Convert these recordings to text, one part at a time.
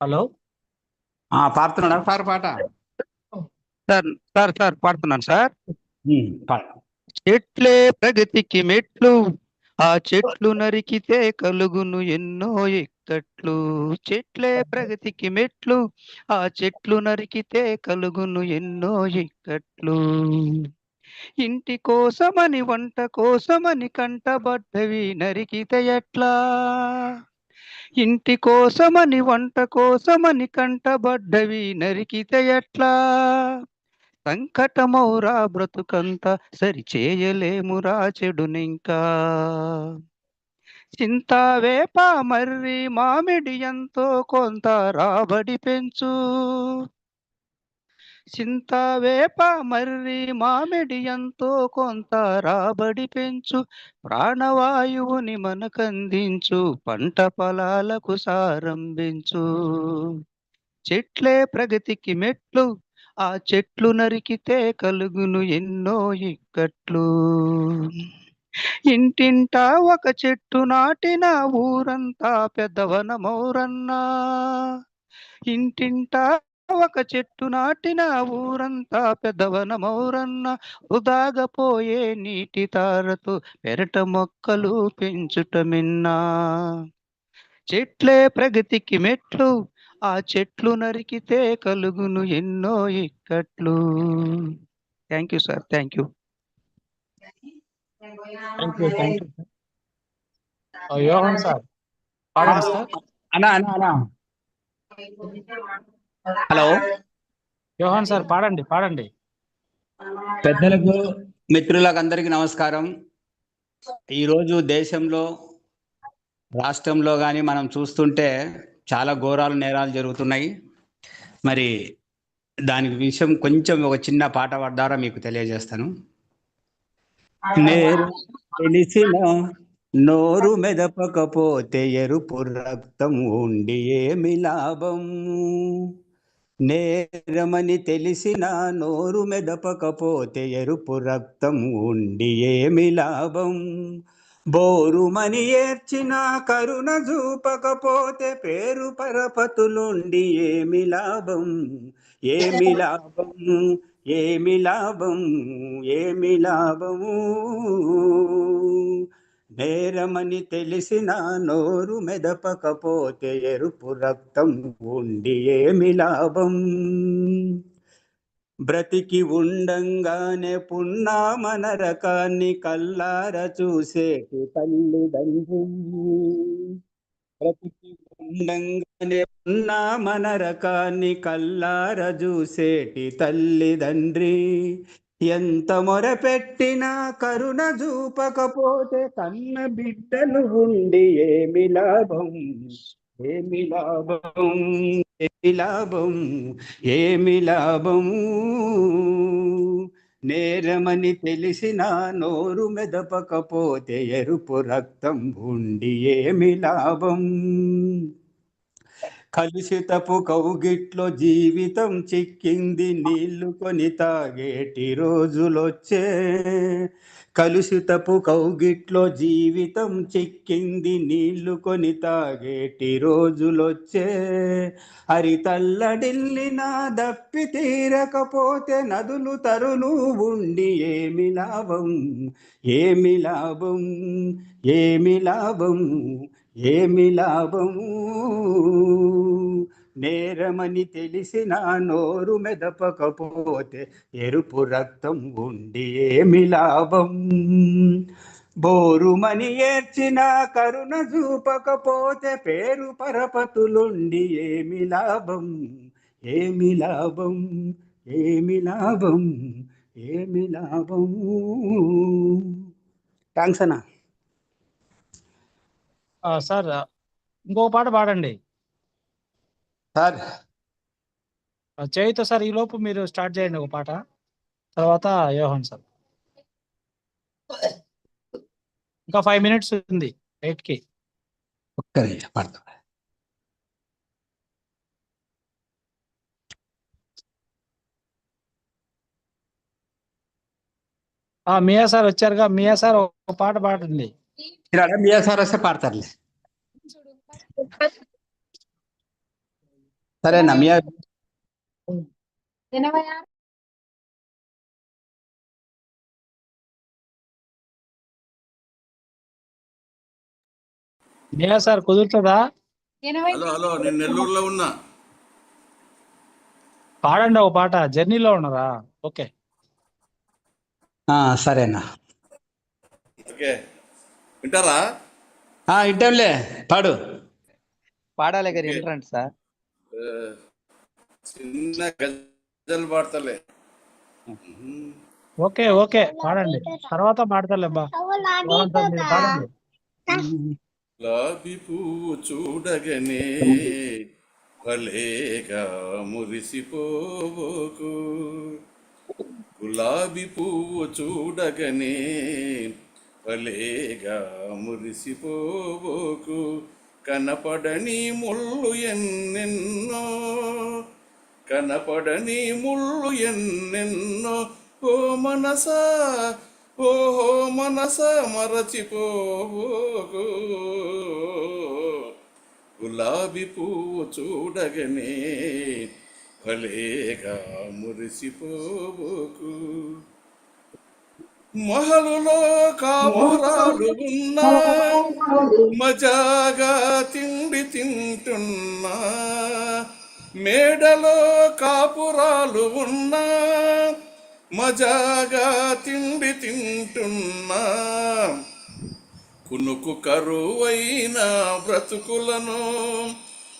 Hello? ఆ పాడుతున్నాడా? Sir పాట. సార్ సార్ సార్ పాడుతున్నాను సార్. చెట్లే ప్రగతికి మెట్లు ఆ చెట్లు నరికితే కలుగును ఎన్నో ఇక్కట్లు చెట్లే ప్రగతికి మెట్లు ఆ చెట్లు నరికితే కలుగును ఎన్నో ఇక్కట్లు ఇంటి కోసమని వంట కోసమని కంటబడ్డవి నరికితే ఎట్లా? ఇంటి కోసమని వంట కోసమని కంటబడ్డవి నరికితే ఎట్లా? సంకటమౌరా బ్రతుకంత సరి చేయలేమురా చెడునింకా? చింత వేప మర్రి మామిడి ఎంతో కొంత రాబడి పెంచు. చింత వేప మర్రి మామిడి ఎంతో కొంత రాబడి పెంచు. ప్రాణవాయువుని మనకందించు పంట పొలాలకు సారంభించు. చెట్లే ప్రగతికి మెట్లు ఆ చెట్లు నరికితే కలుగును ఎన్నో ఇక్కట్లు. ఇంటింటా ఒక చెట్టు నాటిన ఊరంతా పెద్దవనమౌరన్నా ఇంటింటా ఒక చెట్టు నాటిన ఊరంతా పెద్దవనమౌరన్నా వృధాగా పోయే నీటి తారతో పెరట మొక్కలు పెంచుట మిన్నా. చెట్లే ప్రగతికి మెట్లు ఆ చెట్లు నరికితే కలుగును ఎన్నో ఇక్కట్లు. Thank you sir thank you. Yohan sir? అన్నా అన్నా అన్నా. హలో? యోహన్ సార్ పాడండి పాడండి. పెద్దలకు మిత్రులకు అందరికీ నమస్కారం. ఈరోజు దేశంలో రాష్ట్రంలో కానీ మనం చూస్తుంటే చాలా ఘోరాలు నేరాలు జరుగుతున్నాయి. మరి దానికి విషయం కొంచెం ఒక చిన్న పాట ద్వారా మీకు తెలియజేస్తాను. నేరం తెలిసిన నోరు మెదపకపోతే ఎరుపు రక్తం ఉండి ఏమి లాభం? నేరమని తెలిసిన నోరు మెదపకపోతే ఎరుపు రక్తం ఉండి ఏమి లాభం? బోరుమని ఏర్చిన కరుణ చూపకపోతే పేరు పరపతులుండి ఏమి లాభం? ఏమి లాభం? ఏమి లాభం? ఏమి లాభము? నేరమని తెలిసిన నోరు మెదపకపోతే ఎరుపు రక్తం ఉండి ఏమి లాభం? బ్రతికి ఉండంగానే పున్నామన రకాన్ని కల్లార చూసేటి తల్లిదండ్రి బ్రతికి ఉండంగానే పున్నామన రకాన్ని కల్లార చూసేటి తల్లిదండ్రి ఎంత మొరపెట్టినా కరుణ చూపకపోతే కన్న బిడ్డలు ఉండి ఏమి లాభం? ఏమి లాభం? ఏమి లాభం? ఏమి లాభము నేరమని తెలిసిన నోరు మెదపకపోతే ఎరుపు రక్తం ఉండి ఏమి లాభం? కలుషితపు కౌగిట్లో జీవితం చిక్కింది నీళ్ళు కొని తాగేటి రోజులొచ్చే. కలుషితపు కౌగిట్లో జీవితం చిక్కింది నీళ్ళు కొని తాగేటి రోజులొచ్చే. హరితల్లడిల్లిన దప్పి తీరకపోతే నదులు తరులు ఉండి ఏమి లాభం? ఏమి లాభం? ఏమి లాభం? ఏమి లాభము? నేరమని తెలిసిన నోరు మెదపకపోతే ఎరుపు రక్తం ఉండి ఏమి లాభం? బోరుమని ఏర్చిన కరుణ చూపకపోతే పేరు పరపతులుండి ఏమి లాభం? ఏమి లాభం? ఏమి లాభం? ఏమి లాభము? థ్యాంక్స్ అన్నా. సార్ ఇంకో పాట పాడండి. సార్. చేయితో సార్ ఈ లోపు మీరు స్టార్ట్ చేయండి ఒక పాట. తర్వాత యోహన్ సార్. ఇంకా ఫైవ్ మినిట్స్ ఉంది ఎయిట్కి పడతా మియా సార్ వచ్చారుగా మియా సార్ ఒక పాట పాడండి. మియా సార్ వస్తే పాడతారులే. సరేనా మీ ఎనభై ఆరు యా సార్ కుదురుతుందా? హలో హలో నేను నెల్లూరులో ఉన్నా. పాడండి ఒక పాట జర్నీలో ఉన్నారా? ఓకే. ఆ, సరేనా. ఓకే. వింటారా? ఆ, ఇట్టంలే పాడు. పాడాలి గారు ఏంటండి సార్. చిన్న గజల్ పాడతలే. ఓకే ఓకే పాడండి. తర్వాత పాడతాలే బా. గులాబీ పువ్వు చూడగనే భలేగా మురిసిపోవోకు గులాబీ పువ్వు చూడగనే భలేగా మురిసిపోవోకు కనపడని ముళ్ళు ఎన్నెన్నో కనపడని ముళ్ళు ఎన్నెన్నో. ఓ మనసా ఓహో మనస మరచిపోవోకు. గులాబీ పువ్వు చూడగనే భలేగా మురిసిపోవోకు. మహలులో కాపురాలు ఉన్నా మజాగా తిండి తింటున్నా మేడలో కాపురాలు ఉన్నా మజాగా తిండి తింటున్నా కునుకు కరువైన బ్రతుకులను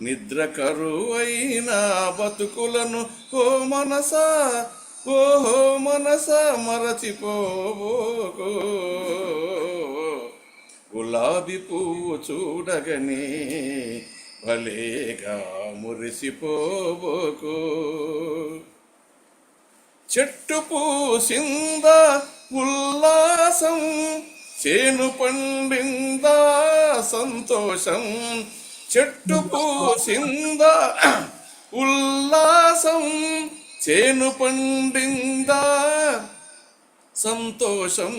నిద్ర కరువైన బతుకులను ఓ మనసా ఓహో మనస మరచిపోబోకో గులాబీ పువ్వు చూడగనే భలేగా మురిసిపోబోకు చెట్టు పూసింద ఉల్లాసం చేను పండిందా సంతోషం. చెట్టు పూసింద చేను పండిందా? సంతోషం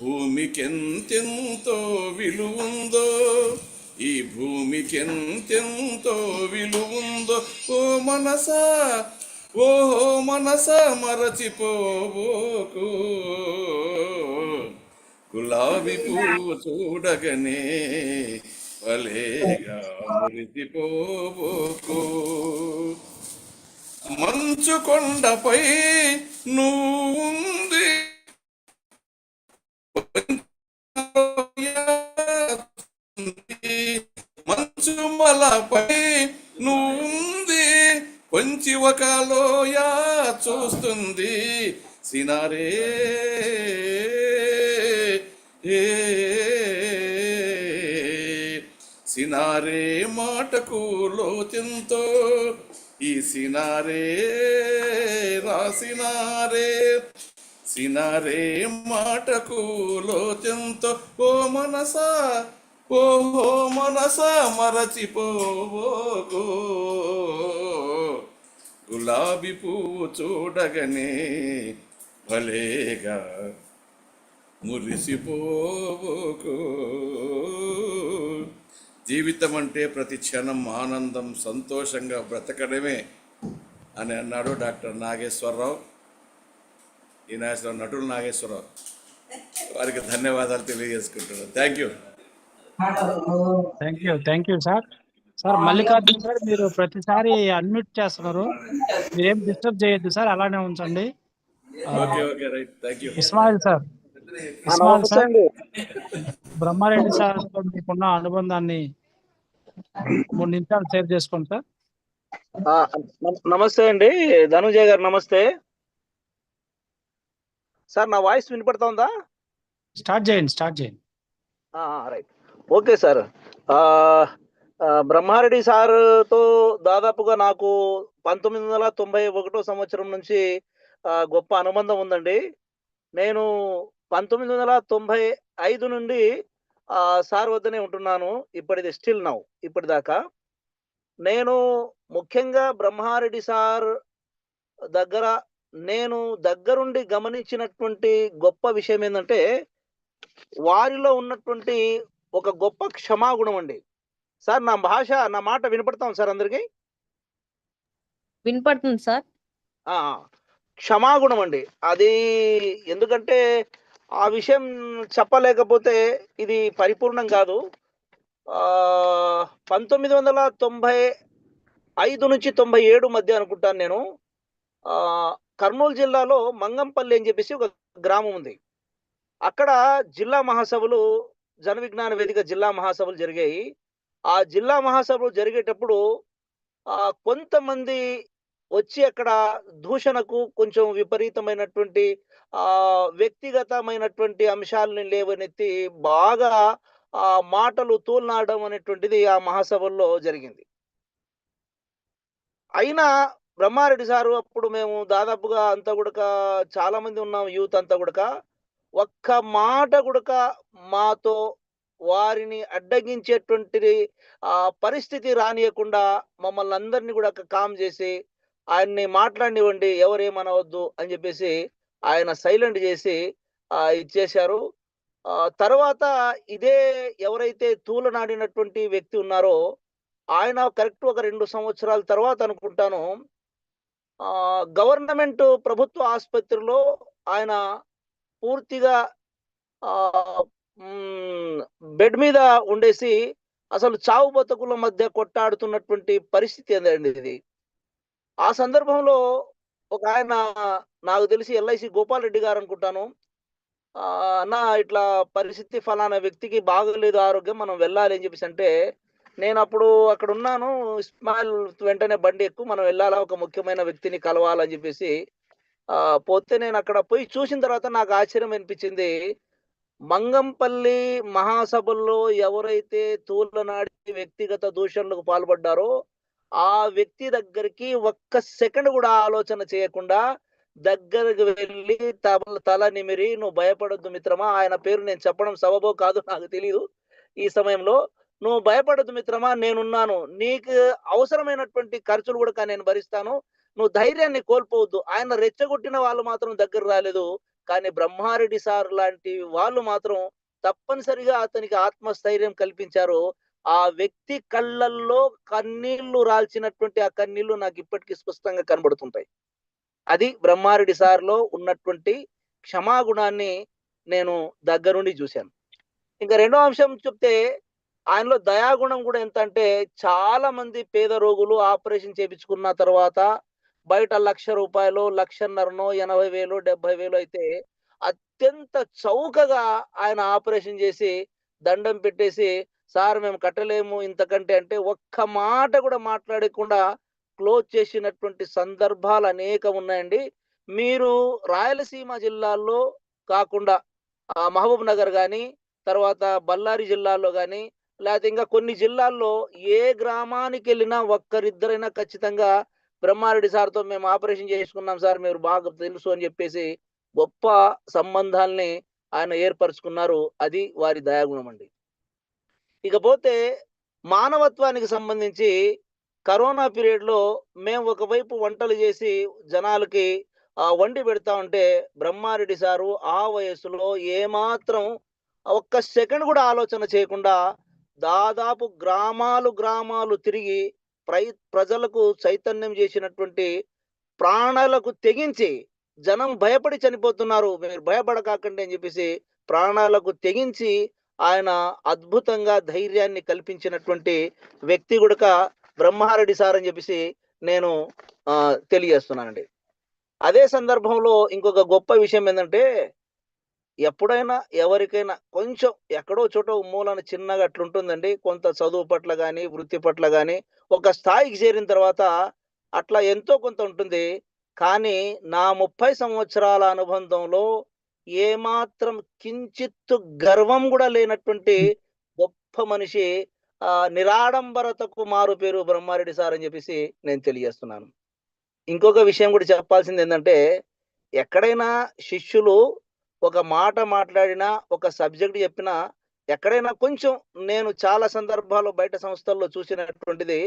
భూమికెంతెంతో విలువుందో ఈ భూమికెంతెంతో విలువుందో ఓ మనసా ఓ మనస మరచిపోవోకు గులాబీ పువ్వు చూడగనే భలేగా మురిసిపోవోకు మంచు కొండపై నువ్వుంది. మంచు మలపై నువ్వుంది. కొంచి ఒక లోయ చూస్తుంది. సినారే. ఏ. సినారే మాటకు లోచెంతో ఈ సినారే రాసినారే సినారే మాటకు లోచంతో ఓ మనసా ఓహో మనస మరచిపోవోకో గులాబీ పువ్వు చూడగనే భలేగా మురిసిపోవోకో జీవితం అంటే ప్రతి క్షణం ఆనందం సంతోషంగా బ్రతకడమే అని అన్నాడు డాక్టర్ నాగేశ్వరరావు. ఈ నాగేశ్వరరావు నటుడు నాగేశ్వరరావు. వారికి ధన్యవాదాలు తెలియజేసుకుంటున్నాను. Thank you thank you thank you sir sir Mallikarjuna sir మీరు ప్రతిసారి అన్మ్యూట్ చేస్తున్నారు. మీరేం డిస్టర్బ్ చేయొద్దు సార్ అలానే ఉంచండి. ఆ, okay okay right thank you Ismail sir Ismail sir Brahmareddy సార్తో మీకున్న అనుబంధాన్ని మూడు నిమిషాలు షేర్ చేసుకోండి సార్. నమస్తే అండి. ధనుంజయ్ గారు నమస్తే. సార్ నా వాయిస్ వినపడుతోందా? స్టార్ట్ చేయండి స్టార్ట్ చేయండి. రైట్. Okay sir. బ్రహ్మారెడ్డి సార్తో దాదాపుగా నాకు పంతొమ్మిది వందల తొంభై ఒకటో సంవత్సరం నుంచి గొప్ప అనుబంధం ఉందండి. నేను పంతొమ్మిది వందల తొంభై ఐదు నుండి ఆ, సార్ వద్దనే ఉంటున్నాను. ఇప్పటిది స్టిల్ నౌ. ఇప్పటిదాకా నేను ముఖ్యంగా బ్రహ్మారెడ్డి సార్ దగ్గర నేను దగ్గరుండి గమనించినటువంటి గొప్ప విషయం ఏంటంటే వారిలో ఉన్నటువంటి ఒక గొప్ప క్షమాగుణం అండి. సార్ నా భాష నా మాట వినపడతాం సార్ అందరికి? వినపడుతుంది సార్. ఆ, క్షమాగుణం అండి. అది ఎందుకంటే ఆ విషయం చెప్పలేకపోతే ఇది పరిపూర్ణం కాదు. పంతొమ్మిది వందల తొంభై ఐదు నుంచి తొంభై ఏడు మధ్య అనుకుంటాను నేను. కర్నూలు జిల్లాలో మంగంపల్లి అని చెప్పేసి ఒక గ్రామం ఉంది. అక్కడ జిల్లా మహాసభలు జన విజ్ఞాన వేదిక జిల్లా మహాసభలు జరిగాయి. ఆ జిల్లా మహాసభలు జరిగేటప్పుడు కొంతమంది వచ్చి అక్కడ దూషణకు కొంచెం విపరీతమైనటువంటి ఆ వ్యక్తిగతమైనటువంటి అంశాలను లేవనెత్తి బాగా ఆ మాటలు తూలనాడడం అనేటువంటిది ఆ మహాసభల్లో జరిగింది. అయినా బ్రహ్మారెడ్డి సారు అప్పుడు మేము దాదాపుగా అంతా కూడా చాలా మంది ఉన్నాం యూత్ అంతా కూడా ఒక్క మాట కూడా మాతో వారిని అడ్డగించేటువంటి ఆ పరిస్థితి రానియకుండా మమ్మల్ని అందరినీ కూడా కామ్ చేసి ఆయన్ని మాట్లాడినివ్వండి ఎవరేమనవద్దు అని చెప్పేసి ఆయన సైలెంట్ చేసి ఆ ఇచ్చేశారు. ఆ తర్వాత ఇదే ఎవరైతే తూలనాడినటువంటి వ్యక్తి ఉన్నారో ఆయన కరెక్ట్ ఒక రెండు సంవత్సరాల తర్వాత అనుకుంటాను గవర్నమెంట్ ప్రభుత్వ ఆసుపత్రిలో ఆయన పూర్తిగా ఆ బెడ్ మీద ఉండేసి అసలు చావు బతుకుల మధ్య కొట్టాడుతున్నటువంటి పరిస్థితి ఏందండి ఇది? ఆ సందర్భంలో ఒక ఆయన నాకు తెలిసి ఎల్ఐసి గోపాల్ రెడ్డి గారు అనుకుంటాను. ఆ, అన్న ఇట్లా పరిస్థితి ఫలానా వ్యక్తికి బాగలేదు ఆరోగ్యం మనం వెళ్ళాలి అని చెప్పేసి అంటే నేను అప్పుడు అక్కడ ఉన్నాను ఇస్మాయిల్ వెంటనే బండి ఎక్కువ మనం వెళ్ళాలా ఒక ముఖ్యమైన వ్యక్తిని కలవాలని చెప్పేసి ఆ పోతే నేను అక్కడ పోయి చూసిన తర్వాత నాకు ఆశ్చర్యం అనిపించింది. మంగంపల్లి మహాసభల్లో ఎవరైతే తూలనాడి వ్యక్తిగత దూషణలకు పాల్పడ్డారో ఆ వ్యక్తి దగ్గరికి ఒక్క సెకండ్ కూడా ఆలోచన చేయకుండా దగ్గరకు వెళ్ళి తల తల నిమిరి నువ్వు భయపడొద్దు మిత్రమా ఆయన పేరు నేను చెప్పడం సబబో కాదు నాకు తెలియదు ఈ సమయంలో నువ్వు భయపడొద్దు మిత్రమా నేనున్నాను. నీకు అవసరమైనటువంటి ఖర్చులు కూడా నేను భరిస్తాను. నువ్వు ధైర్యాన్ని కోల్పోవద్దు. ఆయన రెచ్చగొట్టిన వాళ్ళు మాత్రం దగ్గర రాలేదు. కానీ బ్రహ్మారెడ్డి సార్ లాంటి వాళ్ళు మాత్రం తప్పనిసరిగా అతనికి ఆత్మస్థైర్యం కల్పించారు. ఆ వ్యక్తి కళ్ళల్లో కన్నీళ్ళు రాల్చినటువంటి ఆ కన్నీళ్ళు నాకు ఇప్పటికీ స్పష్టంగా కనబడుతుంటాయి. అది బ్రహ్మారెడ్డి సార్లో ఉన్నటువంటి క్షమాగుణాన్ని నేను దగ్గరుండి చూశాను. ఇంకా రెండో అంశం చెప్తే ఆయనలో దయాగుణం కూడా ఎంత అంటే చాలా మంది పేద రోగులు ఆపరేషన్ చేపించుకున్న తర్వాత బయట లక్ష రూపాయలు లక్షన్నరనో ఎనభై వేలు డెబ్బై వేలు అయితే అత్యంత చౌకగా ఆయన ఆపరేషన్ చేసి దండం పెట్టేసి సార్ మేము కట్టలేము ఇంతకంటే అంటే ఒక్క మాట కూడా మాట్లాడకుండా క్లోజ్ చేసినటువంటి సందర్భాలు అనేకం ఉన్నాయండి. మీరు రాయలసీమ జిల్లాల్లో కాకుండా ఆ, మహబూబ్ నగర్ కానీ తర్వాత బళ్ళారి జిల్లాల్లో కానీ లేకపోతే ఇంకా కొన్ని జిల్లాల్లో ఏ గ్రామానికి వెళ్ళినా ఒక్కరిద్దరైనా ఖచ్చితంగా బ్రహ్మారెడ్డి సార్తో మేము ఆపరేషన్ చేసుకున్నాం సార్ మీరు బాగా తెలుసు అని చెప్పేసి గొప్ప సంబంధాల్ని ఆయన ఏర్పరచుకున్నారు. అది వారి దయాగుణం అండి. ఇకపోతే మానవత్వానికి సంబంధించి కరోనా పీరియడ్లో మేము ఒకవైపు వంటలు చేసి జనాలకి ఆ, వండి పెడతా ఉంటే బ్రహ్మారెడ్డి సారు ఆ వయసులో ఏమాత్రం ఒక్క సెకండ్ కూడా ఆలోచన చేయకుండా దాదాపు గ్రామాలు గ్రామాలు తిరిగి ప్రై ప్రజలకు చైతన్యం చేసినటువంటి ప్రాణాలకు తెగించి జనం భయపడి చనిపోతున్నారు. మీరు భయపడకాకండి అని చెప్పేసి ప్రాణాలకు తెగించి ఆయన అద్భుతంగా ధైర్యాన్ని కల్పించినటువంటి వ్యక్తి కూడా బ్రహ్మారెడ్డి సార్ అని చెప్పేసి నేను తెలియజేస్తున్నానండి. అదే సందర్భంలో ఇంకొక గొప్ప విషయం ఏంటంటే ఎప్పుడైనా ఎవరికైనా కొంచెం ఎక్కడో చోట మూలన చిన్నగా అట్లుంటుందండి. కొంత చదువు పట్ల కానీ వృత్తి పట్ల కానీ ఒక స్థాయికి చేరిన తర్వాత అట్లా ఎంతో కొంత ఉంటుంది. కానీ నా ముప్పై సంవత్సరాల అనుబంధంలో ఏమాత్రం కించిత్తు గర్వం కూడా లేనటువంటి గొప్ప మనిషి ఆ నిరాడంబరతకు మారు పేరు బ్రహ్మారెడ్డి సార్ అని చెప్పేసి నేను తెలియజేస్తున్నాను. ఇంకొక విషయం కూడా చెప్పాల్సింది ఏంటంటే ఎక్కడైనా శిష్యులు ఒక మాట మాట్లాడినా ఒక సబ్జెక్ట్ చెప్పినా ఎక్కడైనా కొంచెం నేను చాలా సందర్భాల్లో బయట సంస్థల్లో చూసినటువంటిది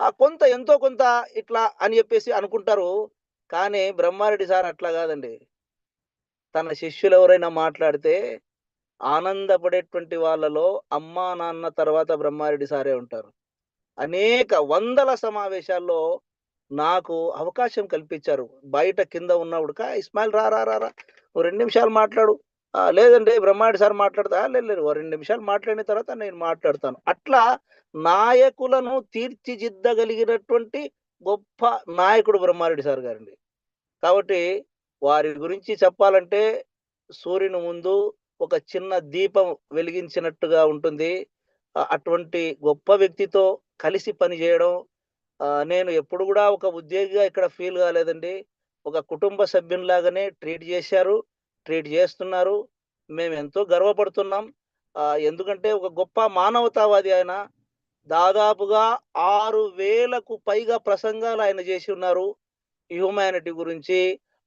ఆ కొంత ఎంతో కొంత ఇట్లా అని చెప్పేసి అనుకుంటారు. కానీ బ్రహ్మారెడ్డి సార్ అట్లా కాదండి. తన శిష్యులు ఎవరైనా మాట్లాడితే ఆనందపడేటువంటి వాళ్ళలో అమ్మా నాన్న తర్వాత బ్రహ్మారెడ్డి సారే ఉంటారు. అనేక వందల సమావేశాల్లో నాకు అవకాశం కల్పించారు. బయట కింద ఉన్నవుడుక ఇస్మాయిల్ రా రా రా ఓ రెండు నిమిషాలు మాట్లాడు. లేదండి బ్రహ్మాడి సార్ మాట్లాడతా? లేదు లేదు. ఓ రెండు నిమిషాలు మాట్లాడిన తర్వాత నేను మాట్లాడతాను. అట్లా నాయకులను తీర్చిదిద్దగలిగినటువంటి గొప్ప నాయకుడు బ్రహ్మారెడ్డి సార్ గారండి. కాబట్టి వారి గురించి చెప్పాలంటే సూర్యుని ముందు ఒక చిన్న దీపం వెలిగించినట్టుగా ఉంటుంది. అటువంటి గొప్ప వ్యక్తితో కలిసి పనిచేయడం నేను ఎప్పుడు కూడా ఒక ఉద్యోగిగా ఇక్కడ ఫీల్ కాలేదండి. ఒక కుటుంబ సభ్యునిలాగానే ట్రీట్ చేశారు ట్రీట్ చేస్తున్నారు. మేము ఎంతో గర్వపడుతున్నాం. ఎందుకంటే ఒక గొప్ప మానవతావాది ఆయన. దాదాపుగా ఆరు వేలకు పైగా ప్రసంగాలు ఆయన చేసి ఉన్నారు. హ్యూమానిటీ గురించి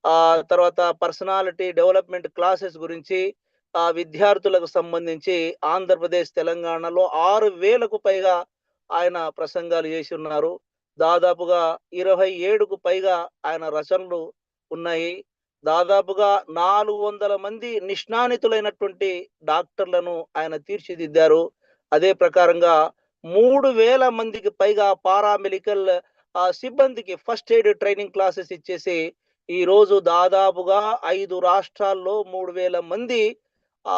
ఆ తర్వాత పర్సనాలిటీ డెవలప్మెంట్ క్లాసెస్ గురించి ఆ విద్యార్థులకు సంబంధించి ఆంధ్రప్రదేశ్ తెలంగాణలో ఆరు వేలకు పైగా ఆయన ప్రసంగాలు చేసి ఉన్నారు. దాదాపుగా ఇరవై ఏడుకు పైగా ఆయన రచనలు ఉన్నాయి. దాదాపుగా నాలుగు వందల మంది నిష్ణానితులైనటువంటి డాక్టర్లను ఆయన తీర్చిదిద్దారు. అదే ప్రకారంగా మూడు వేల మందికి పైగా పారామెడికల్ ఆ, సిబ్బందికి ఫస్ట్ ఎయిడ్ ట్రైనింగ్ క్లాసెస్ ఇచ్చేసి ఈరోజు దాదాపుగా ఐదు రాష్ట్రాల్లో మూడు వేల మంది ఆ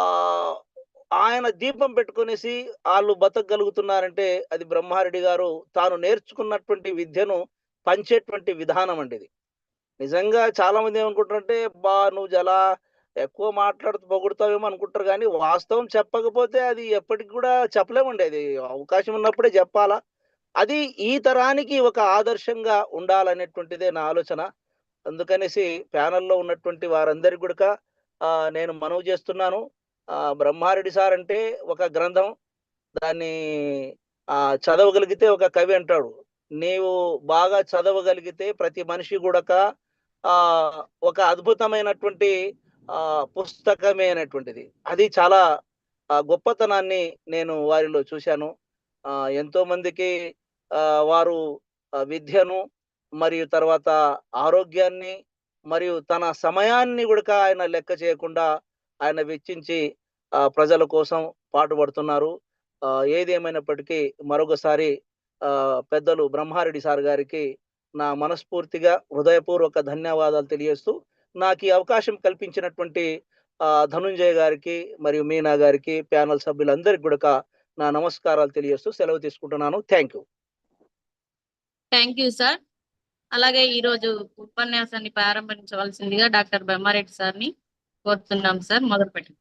ఆయన దీపం పెట్టుకునేసి వాళ్ళు బతకగలుగుతున్నారంటే అది బ్రహ్మారెడ్డి గారు తాను నేర్చుకున్నటువంటి విద్యను పంచేటువంటి విధానం అండి ఇది. నిజంగా చాలా మంది ఏమనుకుంటారంటే బా నువ్వు చాలా ఎక్కువ మాట్లాడుతూ పొగుడుతావేమో అనుకుంటారు కానీ వాస్తవం చెప్పకపోతే అది ఎప్పటికి కూడా చెప్పలేమండి. అది అవకాశం ఉన్నప్పుడే చెప్పాలా. అది ఈ తరానికి ఒక ఆదర్శంగా ఉండాలనేటువంటిదే నా ఆలోచన. అందుకనేసి ప్యానల్లో ఉన్నటువంటి వారందరి కూడా నేను మనవి చేస్తున్నాను. బ్రహ్మారెడ్డి సార్ అంటే ఒక గ్రంథం దాన్ని చదవగలిగితే ఒక కవి అంటాడు. నీవు బాగా చదవగలిగితే ప్రతి మనిషి కూడా ఒక అద్భుతమైనటువంటి పుస్తకమే అనేటువంటిది. అది చాలా గొప్పతనాన్ని నేను వారిలో చూశాను. ఎంతోమందికి ఎంతో మందికి వారు విద్యను మరియు తర్వాత ఆరోగ్యాన్ని మరియు తన సమయాన్ని కూడా ఆయన లెక్క చేయకుండా ఆయన వెచ్చించి ప్రజల కోసం పాటుపడుతున్నారు. ఏదేమైనప్పటికీ మరొకసారి ఆ, పెద్దలు బ్రహ్మారెడ్డి సార్ గారికి నా మనస్ఫూర్తిగా హృదయపూర్వక ధన్యవాదాలు తెలియజేస్తూ నాకు ఈ అవకాశం కల్పించినటువంటి ధనుంజయ్ గారికి మరియు మీనా గారికి ప్యానల్ సభ్యులందరికీ కూడా నా నమస్కారాలు తెలియజేస్తూ సెలవు తీసుకుంటున్నాను. Thank you. Thank you sir. అలాగే ఈ రోజు ఉపన్యాసాన్ని ప్రారంభించవలసిందిగా డాక్టర్ బ్రహ్మారెడ్డి సార్ని కోరుతున్నాం సార్. మొదలు పెట్టండి